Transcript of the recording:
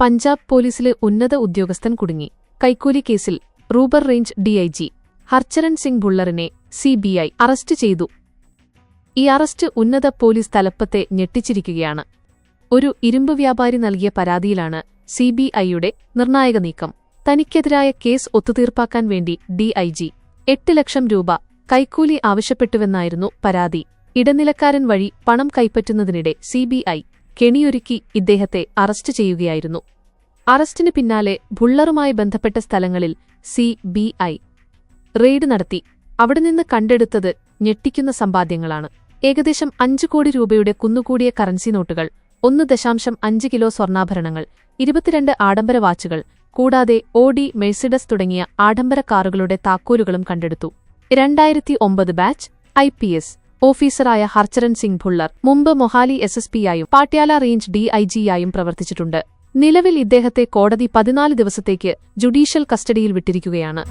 പഞ്ചാബ് പോലീസിലെ ഉന്നത ഉദ്യോഗസ്ഥൻ കുടുങ്ങി. കൈക്കൂലി കേസിൽ റൂബർ റേഞ്ച് ഡിഐജി ഹർചരൺ സിംഗ് ബുള്ളറിനെ സിബിഐ അറസ്റ്റ് ചെയ്തു. ഈ അറസ്റ്റ് ഉന്നത പോലീസ് തലപ്പത്തെ ഞെട്ടിച്ചിരിക്കുകയാണ്. ഒരു ഇരുമ്പ് വ്യാപാരി നൽകിയ പരാതിയിലാണ് സിബിഐയുടെ നിർണായക നീക്കം. തനിക്കെതിരായ കേസ് ഒത്തുതീർപ്പാക്കാൻ വേണ്ടി ഡിഐജി എട്ട് ലക്ഷം രൂപ കൈക്കൂലി ആവശ്യപ്പെട്ടുവെന്നായിരുന്നു പരാതി. ഇടനിലക്കാരൻ വഴി പണം കൈപ്പറ്റുന്നതിനിടെ സിബിഐ കെണിയൊരുക്കി ഇദ്ദേഹത്തെ അറസ്റ്റ് ചെയ്യുകയായിരുന്നു. അറസ്റ്റിന് പിന്നാലെ ഭുള്ളറുമായി ബന്ധപ്പെട്ട സ്ഥലങ്ങളിൽ സി ബി ഐ റെയ്ഡ് നടത്തി. അവിടെ നിന്ന് കണ്ടെടുത്തത് ഞെട്ടിക്കുന്ന സമ്പാദ്യങ്ങളാണ്. ഏകദേശം അഞ്ചു കോടി രൂപയുടെ കുന്നുകൂടിയ കറൻസി നോട്ടുകൾ ഒന്ന് ദശാംശം അഞ്ച് കിലോ സ്വർണാഭരണങ്ങൾ ഇരുപത്തിരണ്ട് ആഡംബര വാച്ചുകൾ കൂടാതെ ഓഡി മെഴ്സിഡസ് തുടങ്ങിയ ആഡംബര കാറുകളുടെ താക്കോലുകളും കണ്ടെടുത്തു. രണ്ടായിരത്തി ഒമ്പത് ബാച്ച് ഐ പി എസ് ഓഫീസറായ ഹർചരൺ സിംഗ് ഭുള്ളർ മുമ്പ് മൊഹാലി എസ് എസ് പിയായും പാട്യാല റേഞ്ച് ഡിഐജിയായും പ്രവർത്തിച്ചിട്ടുണ്ട്. നിലവിൽ ഇദ്ദേഹത്തെ കോടതി പതിനാല് ദിവസത്തേക്ക് ജുഡീഷ്യൽ കസ്റ്റഡിയിൽ വിട്ടിരിക്കുകയാണ്.